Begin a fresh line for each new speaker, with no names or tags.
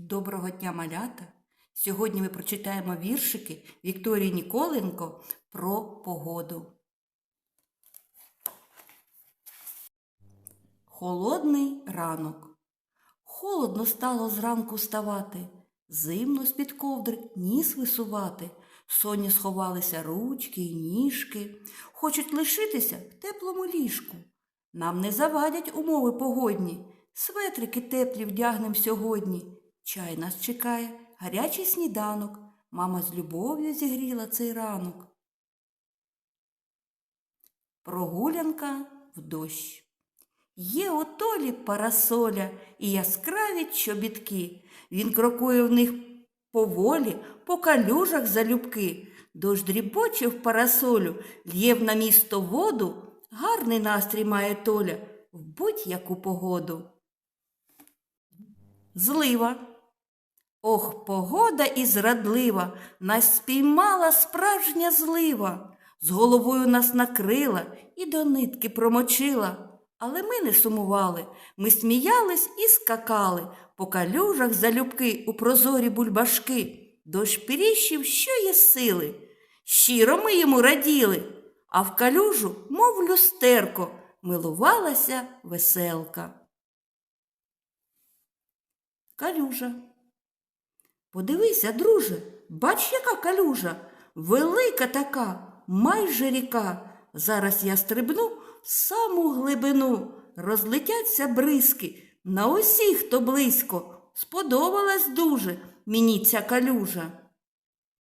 Доброго дня, малята! Сьогодні ми прочитаємо віршики Вікторії Ніколенко про погоду. Холодний ранок. Холодно стало зранку вставати, зимно з-під ковдри ніс висувати. Соні сховалися ручки й ніжки, хочуть лишитися в теплому ліжку. Нам не завадять умови погодні, светрики теплі вдягнем сьогодні. Чай нас чекає, гарячий сніданок. Мама з любов'ю зігріла цей ранок. Прогулянка в дощ. Є у Толі парасоля і яскраві чобітки. Він крокує в них поволі, по калюжах залюбки. Дощ дрібоче в парасолю, л'є на місто воду. Гарний настрій має Толя в будь-яку погоду. Злива. Ох, погода і зрадлива, нас спіймала справжня злива, з головою нас накрила і до нитки промочила. Але ми не сумували, ми сміялись і скакали по калюжах залюбки у прозорі бульбашки. Дощ піріщив, що є сили. Щиро ми йому раділи, а в калюжу, мов люстерко, милувалася веселка. Калюжа. Подивися, друже, бач, яка калюжа, велика така, майже ріка. Зараз я стрибну в саму глибину, розлетяться бризки на усіх, хто близько. Сподобалась дуже мені ця калюжа.